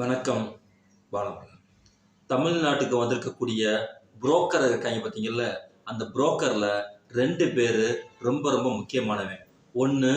வணக்கம் வணக்கம் தமிழ்நாட்டுக்கு வந்திருக்கக்கூடிய புரோக்கர் இருக்காங்க பார்த்தீங்கல்ல அந்த புரோக்கரில் ரெண்டு பேர் ரொம்ப ரொம்ப முக்கியமானவன் ஒன்று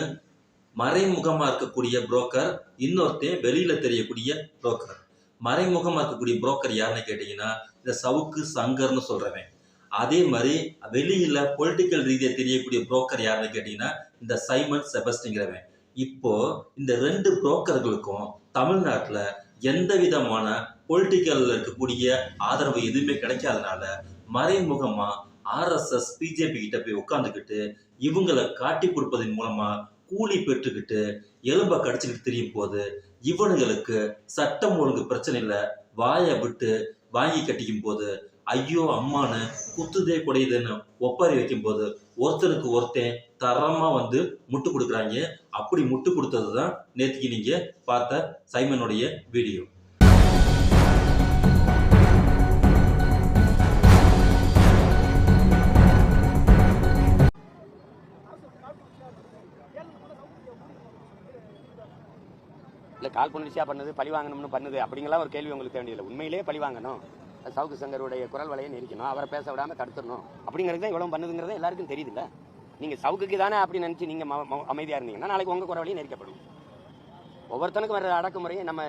மறைமுகமாக இருக்கக்கூடிய புரோக்கர் இன்னொருத்தன் வெளியில் தெரியக்கூடிய புரோக்கர் மறைமுகமாக இருக்கக்கூடிய புரோக்கர் யாருன்னு கேட்டிங்கன்னா இந்த சவுக்கு சங்கர்னு சொல்கிறவன் அதே மாதிரி வெளியில் பொலிட்டிக்கல் ரீதியாக தெரியக்கூடிய புரோக்கர் யாருன்னு கேட்டிங்கன்னா இந்த சைமன் செபஸ்டிங்கிறவன் இப்போ இந்த ரெண்டு புரோக்கர்களுக்கும் தமிழ்நாட்டில் எந்த விதமான பொலிட்டிக்கலில் இருக்கக்கூடிய ஆதரவு எதுவுமே கிடைக்காதனால மறைமுகமாக ஆர்எஸ்எஸ் பிஜேபி கிட்ட போய் உட்காந்துக்கிட்டு இவங்களை காட்டி கொடுப்பதன் மூலமாக கூலி பெற்றுக்கிட்டு எலும்ப கடிச்சுக்கிட்டு தெரியும் போது இவனுங்களுக்கு சட்டம் ஒழுங்கு பிரச்சனையில் வாயை விட்டு வாங்கி கட்டிக்கும் போது ஐயோ அம்மான்னு குத்துதே குடையுதுன்னு ஒப்பாரி வைக்கும் போது ஒருத்தன் தரமா வந்து முட்டு கொடுக்குறாங்க. அப்படி முட்டு கொடுத்தது தான் நேற்றுக்கு நீங்க பார்த்த சைமனுடைய வீடியோ. இல்லை கால் புணர்ச்சியாக பண்ணது பழி வாங்கணும்னு பண்ணுது அப்படிங்கலாம் ஒரு கேள்வி உங்களுக்கு தேவையில்லை. உண்மையிலேயே பழி வாங்கணும். சவுக்கு சங்கருடைய குரல் வலையை நெரிக்கணும் அவரை பேச விடாம தடுத்துடணும். அப்படிங்கிறது தான் இவ்வளோ பண்ணுதுங்கிறது எல்லாருக்கும் தெரியுதுல்ல. நீங்கள் சவுக்குக்கு தானே அப்படி நினச்சி நீங்கள் அமைதியாக இருந்தீங்கன்னா நாளைக்கு உங்கள் குரல் வழியும் நெரிக்கப்படும். ஒவ்வொருத்தனுக்கும் வர அடக்குமுறையை நம்ம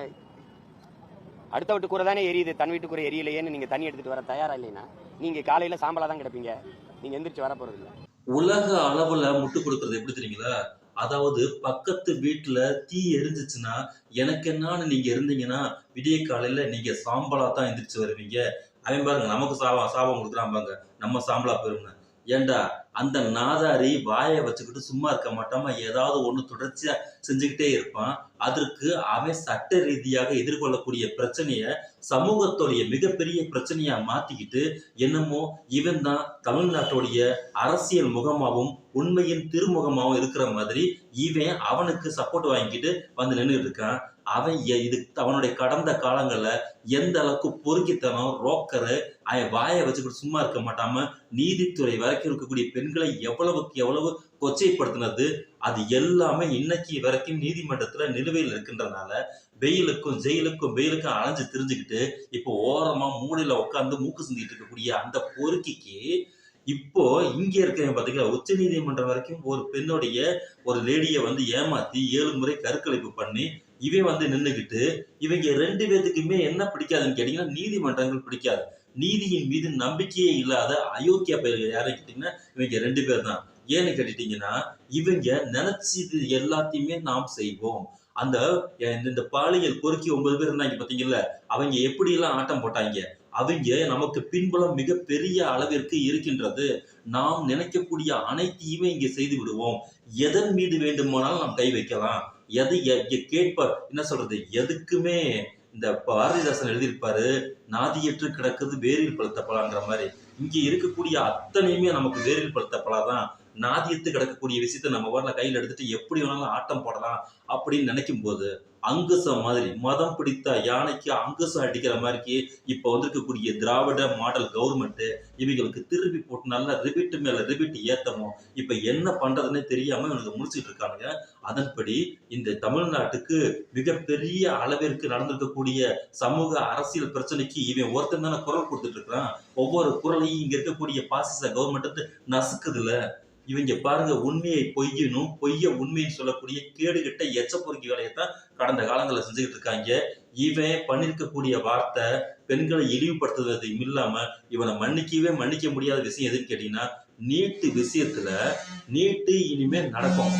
அடுத்த வீட்டு கூரை தானே எரியுது தன் வீட்டு எரியலையேன்னு நீங்கள் தண்ணி எடுத்துகிட்டு வர தயாரா இல்லைன்னா நீங்கள் காலையில் சாம்பலாக தான் கிடப்பீங்க. நீங்கள் எந்திரிச்சு வர போகிறது இல்லை உலக அளவில் முட்டு கொடுக்கறது எப்படி தெரியுங்களா? அதாவது பக்கத்து வீட்டுல தீ எரிஞ்சிச்சுன்னா எனக்கு என்னான்னு நீங்க இருந்தீங்கன்னா விடிய காலையில நீங்க சாம்பலா தான் எந்திரிச்சு வருவீங்க. அவன் பாருங்க நமக்கு சாபம் சாபம் கொடுக்குறான் பாருங்க. நம்ம சாம்பலா போயிரும்னு. ஏண்டா? அந்த நாதாரி வாயை வச்சுக்கிட்டு சும்மா இருக்க மாட்டாம ஏதாவது ஒன்று தொடர்ச்சியா செஞ்சுக்கிட்டே இருப்பான். அதற்கு அவன் சட்ட ரீதியாக எதிர்கொள்ளக்கூடிய பிரச்சனைய சமூகத்துடைய மிகப்பெரிய பிரச்சனையா மாத்திக்கிட்டு என்னமோ இவன் தான் தமிழ்நாட்டுடைய அரசியல் முகமாகவும் உண்மையின் திருமுகமாகவும் இருக்கிற மாதிரி இவன் அவனுக்கு சப்போர்ட் வாங்கிட்டு வந்து நின்றுட்டு இருக்கான். அவன் இது அவனுடைய கடந்த காலங்களில் எந்த அளவுக்கு பொறுக்கித்தனம் ரோக்கரு அவன் வாயை வச்சுக்கிட்டு சும்மா இருக்க மாட்டாம நீதித்துறை வரைக்கும் இருக்கக்கூடிய பெண்களை எவ்வளவுக்கு எவ்வளவு கொச்சைப்படுத்தினது அது எல்லாமே இன்னைக்கு வரைக்கும் நீதிமன்றத்துல நிலுவையில் இருக்கின்றனால வெயிலுக்கும் ஜெயிலுக்கும் வெயிலுக்கும் அலைஞ்சு தெரிஞ்சுக்கிட்டு இப்போ ஓரமா மூலையில உட்காந்து மூக்கு சிந்திட்டு இருக்கக்கூடிய அந்த பொறுக்கிக்கு இப்போ இங்க இருக்கிறவங்க பாத்தீங்களா உச்ச நீதிமன்றம் வரைக்கும் ஒரு பெண்ணுடைய ஒரு லேடியை வந்து ஏமாத்தி ஏழு முறை கருக்கலைப்பு பண்ணி இவன் வந்து நின்னுக்கிட்டு இவங்க ரெண்டு பேத்துக்குமே என்ன பிடிக்காதுன்னு கேட்டீங்கன்னா நீதிமன்றங்கள் பிடிக்காது. நீதியின் மீது நம்பிக்கையே இல்லாத அயோக்கிய பேர்கள் யாரை கேட்டீங்கன்னா இவங்க ரெண்டு பேர் தான் ஏன்னு கேட்டுட்டீங்கன்னா இவங்க நினைச்சது எல்லாத்தையுமே நாம் செய்வோம். அந்த இந்த பாலியல் பொறுக்கி ஒன்பது பேர் இருந்தாங்க பாத்தீங்கல்ல அவங்க எப்படி எல்லாம் ஆட்டம் போட்டாங்க? அவங்க நமக்கு பின்புலம் மிக பெரிய அளவிற்கு இருக்கின்றது. நாம் நினைக்கக்கூடிய அனைத்தையுமே இங்கே செய்து விடுவோம். எதன் மீது வேண்டுமானாலும் நாம் கை வைக்கலாம். எது எ- கேட்ப என்ன சொல்றது? எதுக்குமே இந்த பாரதிதாசன் எழுதியிருப்பாரு நாதியற்று கிடக்குது வேரில் பழுத்த பழாங்கிற மாதிரி. இங்க இருக்கக்கூடிய அத்தனையுமே நமக்கு வேரில் பழுத்த பழம் நாதியத்து கிடக்கக்கூடிய விஷயத்த நம்ம வரல கையில் எடுத்துட்டு எப்படி வேணாலும் ஆட்டம் போடலாம் அப்படின்னு நினைக்கும் போது அங்குசம் மாதிரி மதம் பிடித்த யானைக்கு அங்குசம் அடிக்கிற மாதிரிக்கு இப்போ வந்திருக்கக்கூடிய திராவிட மாடல் கவர்மெண்ட்டு இவங்களுக்கு திருப்பி போட்டு நல்லா ரிபீட்டு மேல ரிபிட் ஏத்தணும் இப்போ என்ன பண்றதுன்னே தெரியாம இவனுக்கு முடிச்சிட்டு இருக்கானுங்க அதன்படி இந்த தமிழ்நாட்டுக்கு மிகப்பெரிய அளவிற்கு நடந்திருக்கக்கூடிய சமூக அரசியல் பிரச்சனைக்கு இவன் ஒருத்தன் தானே குரல் கொடுத்துட்டு இருக்கிறான். ஒவ்வொரு குரலையும் இங்க இருக்கக்கூடிய பாசிச கவர்மெண்ட் நசுக்குதுல இவங்க பாருங்க உண்மையை பொய்யணும் பொய்ய உண்மைன்னு சொல்லக்கூடிய கேடுகட்ட எச்ச பொறுக்கி வேலையைத்தான் கடந்த காலங்களில் செஞ்சுக்கிட்டு இருக்காங்க. இவன் பண்ணிருக்கக்கூடிய வார்த்தை பெண்களை இழிவுபடுத்துறது இல்லாம இவனை மன்னிக்கவே மன்னிக்க முடியாத விஷயம் எதுன்னு கேட்டீங்கன்னா நீட்டு விஷயத்துல நீட்டு இனிமே நடக்கும்.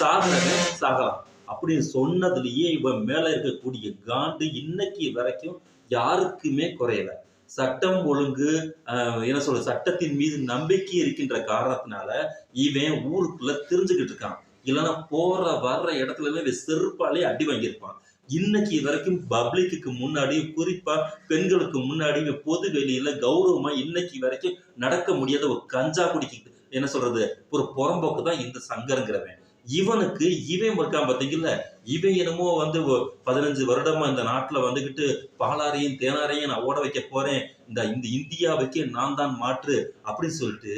சாகுறவன் சாகலாம். அப்படின்னு சொன்னதுலயே இவன் மேல இருக்கக்கூடிய காண்டு இன்னைக்கு வரைக்கும் யாருக்குமே குறையல. சட்டம் ஒழுங்கு ஆஹ், என்ன சொல்ற சட்டத்தின் மீது நம்பிக்கை இருக்கின்ற காரணத்தினால இவன் ஊருக்குள்ள தெரிஞ்சுக்கிட்டு இருக்கான். இல்லைன்னா போற வர்ற இடத்துல எல்லாம் இவன் செருப்பாலே அடி வாங்கியிருப்பான். இன்னைக்கு வரைக்கும் பப்ளிக்கு முன்னாடி குறிப்பா பெண்களுக்கு முன்னாடி பொது வெளியில கௌரவமா இன்னைக்கு வரைக்கும் நடக்க முடியாத ஒரு கஞ்சா குடிக்கு என்ன சொல்றது ஒரு புறம்போக்கு தான் இந்த சங்கருங்கிறவன். இவனுக்கு இவன் இருக்கான் பார்த்தீங்கல்ல இவன் என்னமோ வந்து பதினஞ்சு வருடமா இந்த நாட்டுல வந்துகிட்டு பாலாரையும் தேனாரையும் நான் ஓட வைக்க போறேன். இந்த இந்த இந்தியாவுக்கு நான் தான் மாற்று அப்படின்னு சொல்லிட்டு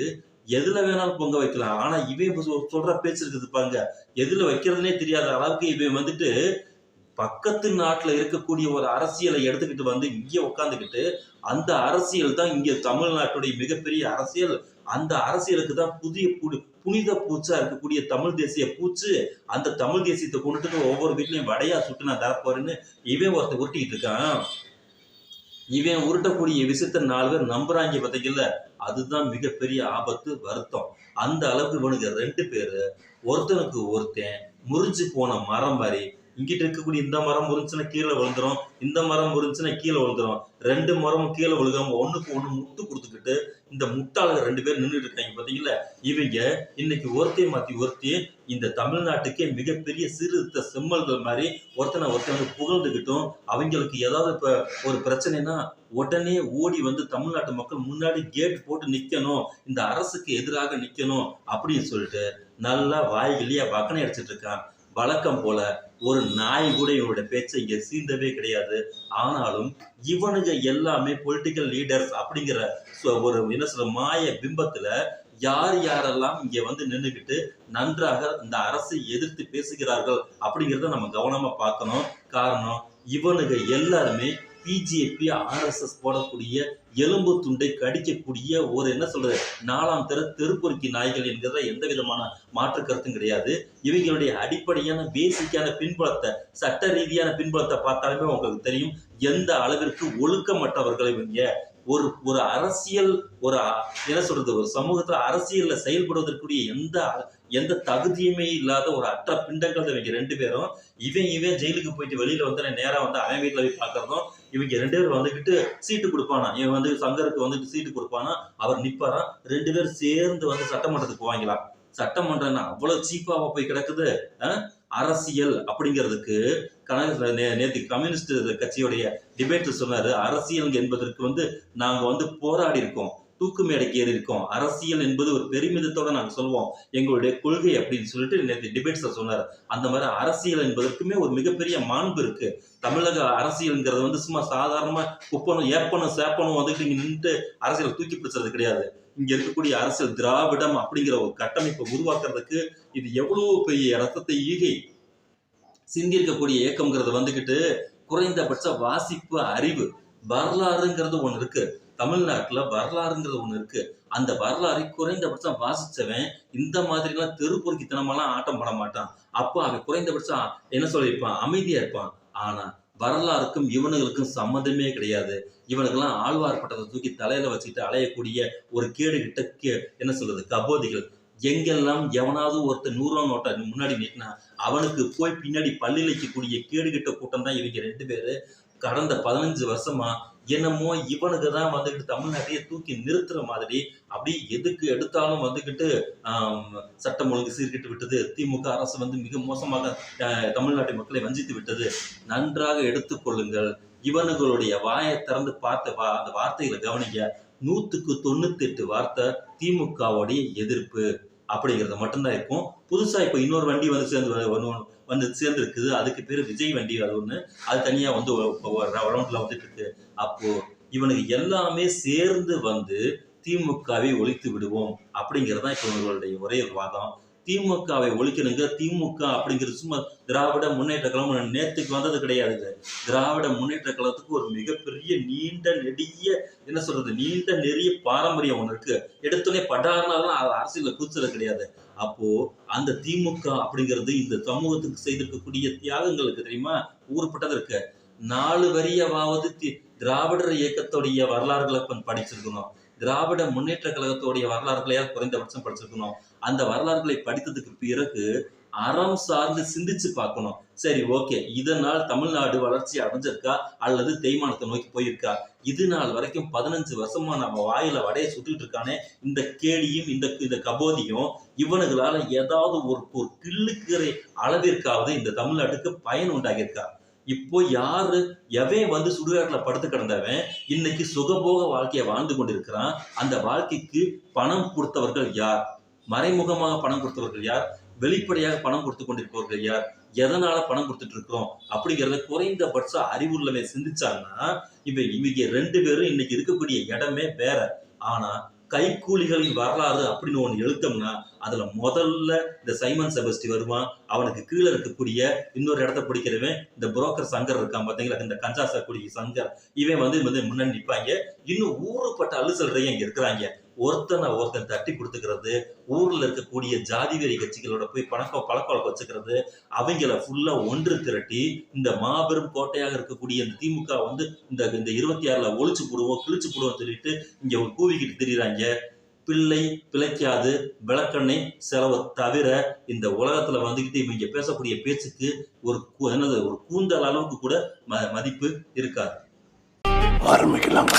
எதுல வேணாலும் பொங்க வைக்கலாம். ஆனா இவன் சொல்ற பேச்சு இருக்குது பாருங்க. எதுல வைக்கிறதுனே தெரியாத அளவுக்கு இவன் வந்துட்டு பக்கத்து நாட்டுல இருக்கக்கூடிய ஒரு அரசியலை எடுத்துக்கிட்டு வந்து இங்கே உட்காந்துக்கிட்டு அந்த அரசியல் தான் இங்க தமிழ்நாட்டுடைய மிகப்பெரிய அரசியல். அந்த அரசியலுக்கு தான் புதிய புடி- புனித பூச்சா இருக்கக்கூடிய தமிழ் தேசிய பூச்சு அந்த தமிழ் தேசியத்தை கொண்டுட்டு ஒவ்வொரு வீட்லயும் வடையா சுட்டு நான் தரப்போறேன்னு இவன் ஒருத்தன் உருட்டிக்கிட்டு இருக்கான். இவன் உருட்டக்கூடிய விஷயத்த நாலு பேர் நம்புறாங்க பார்த்தீங்கல்ல அதுதான் மிகப்பெரிய ஆபத்து வருத்தம். அந்த அளவுக்கு இவனுக்கு ரெண்டு பேரு ஒருத்தனுக்கு ஒருத்தன் முறிஞ்சு போன மரம் மாதிரி இங்கிட்ட இருக்கக்கூடிய இந்த மரம் முறிஞ்சுன்னா கீழே விழுந்துரும் இந்த மரம் முறிஞ்சுன்னா கீழே விழுந்துரும். ரெண்டு மரம் கீழே விழுகாம ஒண்ணுக்கு ஒண்ணு முட்டு கொடுத்துக்கிட்டு இந்த முட்டாளர் ரெண்டு பேர் நின்றுட்டு இருக்காங்க பாத்தீங்களா இவங்க இன்னைக்கு ஒருத்தையும் மாத்தி ஒருத்தி இந்த தமிழ்நாட்டுக்கே மிகப்பெரிய சீர்திருத்த செம்மல்கள் மாதிரி ஒருத்தனை ஒருத்தனை புகழ்ந்துகிட்டும். அவங்களுக்கு ஏதாவது இப்ப ஒரு பிரச்சனைனா உடனே ஓடி வந்து தமிழ்நாட்டு மக்கள் முன்னாடி கேட் போட்டு நிக்கணும் இந்த அரசுக்கு எதிராக நிக்கணும் அப்படின்னு சொல்லிட்டு நல்லா வாய்கிலேயே வக்கனை அடிச்சிட்டு இருக்கான். வழக்கம் போல ஒரு நாய் கூட இவனுடைய பேச்சை இங்க சீந்தவே கிடையாது. ஆனாலும் இவனுங்க எல்லாமே பொலிட்டிக்கல் லீடர்ஸ் அப்படிங்கிற ஒரு என்ன சொல்ற மாய பிம்பத்துல யார் யாரெல்லாம் இங்க வந்து நின்றுகிட்டு நன்றாக இந்த அரசை எதிர்த்து பேசுகிறார்கள் அப்படிங்கிறத நம்ம கவனமா பார்க்கணும். காரணம் இவனுங்க எல்லாருமே பிஜேபி ஆர்எஸ்எஸ் போடக்கூடிய எலும்பு துண்டை கடிக்கக்கூடிய ஒரு என்ன சொல்றது நாலாம் தர தெருப்பொறுக்கி நாய்கள் என்கிறத எந்த விதமான மாற்று கருத்தும் கிடையாது. இவங்களுடைய அடிப்படையான பேசிக்கான பின்புலத்தை சட்ட ரீதியான பின்புலத்தை பார்த்தாலுமே உங்களுக்கு தெரியும் எந்த அளவிற்கு ஒழுக்கமற்றவர்கள் இவங்க ஒரு ஒரு அரசியல் ஒரு என்ன சொல்றது ஒரு சமூகத்துல அரசியல்ல செயல்படுவதற்குரிய எந்த எந்த தகுதியுமே இல்லாத ஒரு அற்ற பிண்டங்கள் தான் இவங்க ரெண்டு பேரும். இவன் இவன் ஜெயிலுக்கு போயிட்டு வெளியில வந்து நேரா வந்து அவன் வீட்டுல போய் பாக்குறதும் இவங்க ரெண்டு பேரும் வந்துகிட்டு சீட்டு கொடுப்பானா? இவன் வந்து சங்கருக்கு வந்துட்டு சீட்டு கொடுப்பானா? அவர் நிப்பாராம் ரெண்டு பேரும் சேர்ந்து வந்து சட்டமன்றத்துக்கு போவாங்களாம் சட்டமன்றம்னா அவ்வளவு சீப்பாவா போய் கிடக்குது அரசியல் அப்படிங்கிறதுக்கு நேற்று நே- கம்யூனிஸ்ட் கட்சியுடைய டிபேட் சொன்னார் அரசியல் என்பதற்கு வந்து நாங்கள் வந்து போராடி இருக்கோம் தூக்கு மேடைக்கு ஏறி இருக்கோம். அரசியல் என்பது ஒரு பெருமிதத்தோட நாங்கள் சொல்லுவோம் எங்களுடைய கொள்கை அப்படின்னு சொல்லிட்டு நேற்று டிபேட்ஸில் சொன்னார். அந்த மாதிரி அரசியல் என்பதற்குமே ஒரு மிகப்பெரிய மாண்பு இருக்கு. தமிழக அரசியல்ங்கிறது வந்து சும்மா சாதாரணமா குப்பனும் ஏப்பனும் சேப்பனும் வந்துட்டு இங்க நின்று அரசியல் தூக்கி பிடிச்சது கிடையாது. இங்க இருக்கக்கூடிய அரசியல் திராவிடம் அப்படிங்கிற ஒரு கட்டமைப்பை உருவாக்குறதுக்கு இது எவ்வளவு பெரிய ரத்தத்தை ஈகை. சிந்தியிருக்கக்கூடிய இயக்கம்ங்கிறது வந்துகிட்டு குறைந்தபட்ச வாசிப்பு அறிவு வரலாறுங்கிறது ஒன்று இருக்கு. தமிழ்நாட்டுல வரலாறுங்கிறது ஒன்று இருக்கு. அந்த வரலாறை குறைந்தபட்சம் வாசிச்சவன் இந்த மாதிரிலாம் தெருப்பொறுக்கித்தனமெல்லாம் ஆட்டம் பண்ண மாட்டான். அப்போ அவன் குறைந்தபட்சம் என்ன சொல்லியிருப்பான்? அமைதியா இருப்பான். ஆனா வரலாறுக்கும் இவனுங்களுக்கும் சம்மந்தமே கிடையாது. இவனுக்கெல்லாம் ஆழ்வார் பட்டத்தை தூக்கி தலையில வச்சுக்கிட்டு அலையக்கூடிய ஒரு கேடு கிட்ட கே- என்ன சொல்றது கபோதிகள். எங்கெல்லாம் எவனாவது ஒருத்தர் நூறுரூவா நோட்டை முன்னாடி நீட்டினா அவனுக்கு போய் பின்னாடி பல்லிழைக்கக்கூடிய கேடு கிட்ட கூட்டம் தான் இவங்க ரெண்டு பேர். கடந்த பதினஞ்சு வருஷமா என்னமோ இவனுக்கு தான் வந்துக்கிட்டு தமிழ்நாட்டையே தூக்கி நிறுத்துற மாதிரி அப்படி எதுக்கு எடுத்தாலும் வந்துக்கிட்டு சட்டம் ஒழுங்கு சீர்கிட்டு விட்டது. திமுக அரசு வந்து மிக மோசமாக தமிழ்நாட்டு மக்களை வஞ்சித்து விட்டது. நன்றாக எடுத்துக்கொள்ளுங்கள் இவனுங்களுடைய வாயை திறந்து பார்த்த வா அந்த வார்த்தைகளை கவனிங்க. நூற்றுக்கு தொண்ணூத்தி எட்டு வார்த்தை திமுகவுடைய எதிர்ப்பு. அப்படிங்கிறது மட்டும்தான் இருக்கும். புதுசாக இப்போ இன்னொரு வண்டி வந்து சேர்ந்து ஒன்று வந்து- சேர்ந்துருக்குது. அதுக்கு பேர் விஜய் வண்டி அது ஒன்று அது தனியாக வந்து ரவுண்டில் வந்துட்டு இருக்கு அப்போது இவனுக்கு எல்லாமே சேர்ந்து வந்து திமுகவை ஒழித்து விடுவோம் அப்படிங்கிறது தான் இப்போ இவர்களுடைய ஒரே வாதம். திமுகவை ஒழிக்கணுங்க. திமுக அப்படிங்கிறது சும்மா திராவிட முன்னேற்ற கழகம் நேத்துக்கு வந்தது கிடையாது திராவிட முன்னேற்ற கழகத்துக்கு ஒரு மிகப்பெரிய நீண்ட நெடிய என்ன சொல்றது நீண்ட நெறிய பாரம்பரியம் ஒண்ணு இருக்கு. எடுத்தோடனே படாருனாலும் அரசியல கூச்சல கிடையாது. அப்போ அந்த திமுக அப்படிங்கிறது இந்த சமூகத்துக்கு செய்திருக்கக்கூடிய தியாகங்களுக்கு தெரியுமா? ஊர்பட்டது இருக்கு. நாலு வரியவாவது தி- திராவிடர் இயக்கத்துடைய வரலாறுகளை படிச்சிருக்கணும். திராவிட முன்னேற்ற கழகத்துடைய வரலாறுகளையால் குறைந்தபட்சம் படிச்சிருக்கணும். அந்த வரலாறுகளை படித்ததுக்கு பிறகு அறம் சார்ந்து சிந்திச்சு பார்க்கணும். சரி ஓகே. இதனால் தமிழ்நாடு வளர்ச்சி அடைஞ்சிருக்கா? அல்லது தேய்மானத்தை நோக்கி போயிருக்கா? இது நாள் வரைக்கும் பதினஞ்சு வருஷமா நம்ம வாயில வடைய சுட்டுட்டு இருக்கானே. இந்த கேடியும் இந்த இந்த கபோதியும் இவனுகளால ஏதாவது ஒரு ஒரு கிள்ளுக்கிற அளவிற்காவது இந்த தமிழ்நாட்டுக்கு பயன் உண்டாகியிருக்கா? இப்போ யாரு எவன் வந்து சுடுகாட்டில் படுத்து கிடந்தவன் இன்னைக்கு சுகபோக வாழ்க்கையை வாழ்ந்து கொண்டிருக்கிறான். அந்த வாழ்க்கைக்கு பணம் கொடுத்தவர்கள் யார்? மறைமுகமாக பணம் கொடுத்தவர்கள் யார்? வெளிப்படையாக பணம் கொடுத்து கொண்டிருப்பவர்கள் யார்? எதனால பணம் கொடுத்துட்டு இருக்கிறோம்? அப்படிங்கிறத குறைந்தபட்ச அறிவுள்ளவன் சிந்திச்சாங்கன்னா இவ இவங்க ரெண்டு பேரும் இன்னைக்கு இருக்கக்கூடிய இடமே வேற. ஆனா கைக்கூலிகளின் வரலாறு அப்படின்னு ஒன்று எழுத்தோம்னா அதுல முதல்ல இந்த சைமன் செபஸ்டி வருவான். அவனுக்கு கீழே இருக்கக்கூடிய இன்னொரு இடத்த பிடிக்கிறவன் இந்த புரோக்கர் சங்கர் இருக்கான் பார்த்தீங்களா? இந்த கஞ்சா சாக்குடி சங்கர். இவன் வந்து வந்து முன்னாடி நிற்பாங்க இன்னும் ஊருப்பட்ட அலுசல்றையும் இங்க இருக்கிறாங்க. ஒருத்தனை ஒருத்தன் தட்டி கொடுத்துக்கிறது ஊர்ல இருக்கக்கூடிய ஜாதி வெறி கட்சிகளோட போய் பணக்கம் பழக்கவழக்கம் வச்சுக்கிறது அவங்கள ஃபுல்லா ஒன்று திரட்டி இந்த மாபெரும் கோட்டையாக இருக்கக்கூடிய இந்த திமுக வந்து இந்த இந்த இருபத்தி ஆறுல ஒழிச்சு போடுவோம் கிழிச்சு போடுவோம் சொல்லிட்டு இங்க கூவிக்கிட்டு திரியுறாங்க. பிள்ளை பிழைக்காது விளக்கெண்ணெய் செலவு தவிர இந்த உலகத்துல வந்துகிட்டு இவங்க பேசக்கூடிய பேச்சுக்கு ஒரு கூ- என்னது ஒரு கூந்தல் அளவுக்கு கூட ம- மதிப்பு இருக்காது. ஆரம்பிக்கலாம்